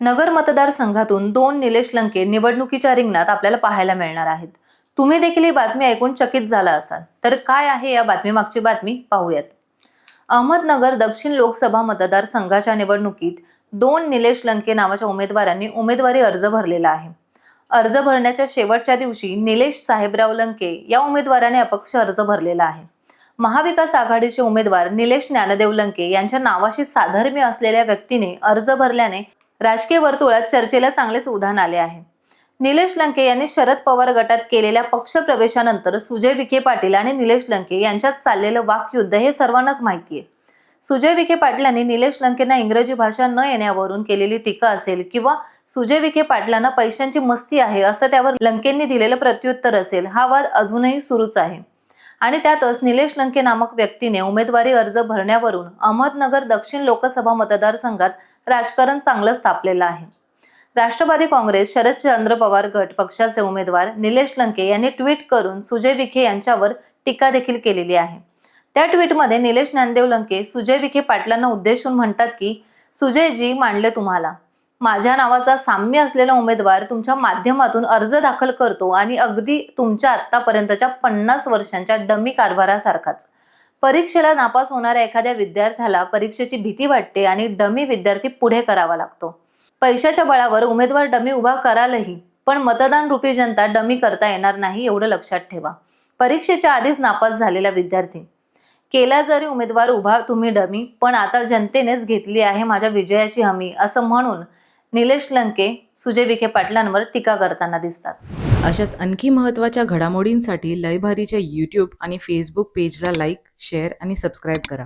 नगर मतदारसंघातून दोन निलेश लंके निवडणुकीच्या रिंगणात आपल्याला पाहायला मिळणार आहेत. तुम्ही देखील ही बातमी ऐकून चकित झाला असाल. तर काय आहे या बातमीमागची बातमी? पाहूयात. अहमदनगर दक्षिण लोकसभा मतदारसंघाच्या निवडणुकीत दोन निलेश लंके नावाच्या उमेदवारांनी उमेदवारी अर्ज भरलेला आहे. अर्ज भरण्याच्या शेवटच्या दिवशी निलेश साहेबराव लंके या उमेदवाराने अपक्ष अर्ज भरलेला आहे. महाविकास आघाडीचे उमेदवार निलेश ज्ञानदेव लंके यांच्या नावाशी साधर्म्य असलेल्या व्यक्तीने अर्ज भरल्याने राजकीय वर्तुळात चर्चेला चांगलेच उधाण आले आहे. निलेश लंके यांनी शरद पवार गटात केलेल्या पक्ष प्रवेशानंतर सुजय विखे पाटील आणि निलेश लंके यांच्यात चाललेलं वाकयुद्ध हे सर्वांनाच माहिती आहे सुजय विखे पाटलांनी निलेश लंकेंना इंग्रजी भाषा न येण्यावरून केलेली टीका असेल किंवा सुजय विखे पाटलांना पैशांची मस्ती आहे असं त्यावर लंकेंनी दिलेलं प्रत्युत्तर असेल हा वाद अजूनही सुरूच आहे. आणि त्यातच निलेश लंके नामक व्यक्तीने उमेदवारी अर्ज भरण्यावरून अहमदनगर दक्षिण लोकसभा मतदारसंघात राजकारण चांगलंच तापलेलं आहे. राष्ट्रवादी काँग्रेस शरदचंद्र पवार गट पक्षाचे उमेदवार निलेश लंके यांनी ट्विट करून सुजय विखे यांच्यावर टीका देखील केलेली आहे. त्या ट्विटमध्ये निलेश ज्ञानदेव लंके सुजय विखे पाटलांना उद्देशून म्हणतात की सुजयजी मांडले तुम्हाला. माझ्या नावाचा साम्य असलेला उमेदवार तुमच्या माध्यमातून अर्ज दाखल करतो आणि अगदी तुमच्या आत्तापर्यंतच्या पन्नास वर्षांच्या डमी कारभारासारखाच. परीक्षेला नापास होणाऱ्या एखाद्या विद्यार्थ्याला परीक्षेची भीती वाटते आणि डमी विद्यार्थी पुढे करावा लागतो. पैशाच्या बळावर उमेदवार डमी उभा करालही पण मतदान रूपी जनता डमी करता येणार नाही एवढं लक्षात ठेवा. परीक्षेच्या आधीच नापास झालेला विद्यार्थी. केला जरी उमेदवार उभा तुम्ही डमी पण आता जनतेनेच घेतली आहे माझ्या विजयाची हमी असं म्हणून निलेश लंके सुजय विखे पाटलांवर टीका करताना दिसतात. अशाच आणखी महत्त्वाच्या घडामोडींसाठी लयभारीच्या यूट्यूब आणि फेसबुक पेजला लाईक शेअर आणि सबस्क्राईब करा.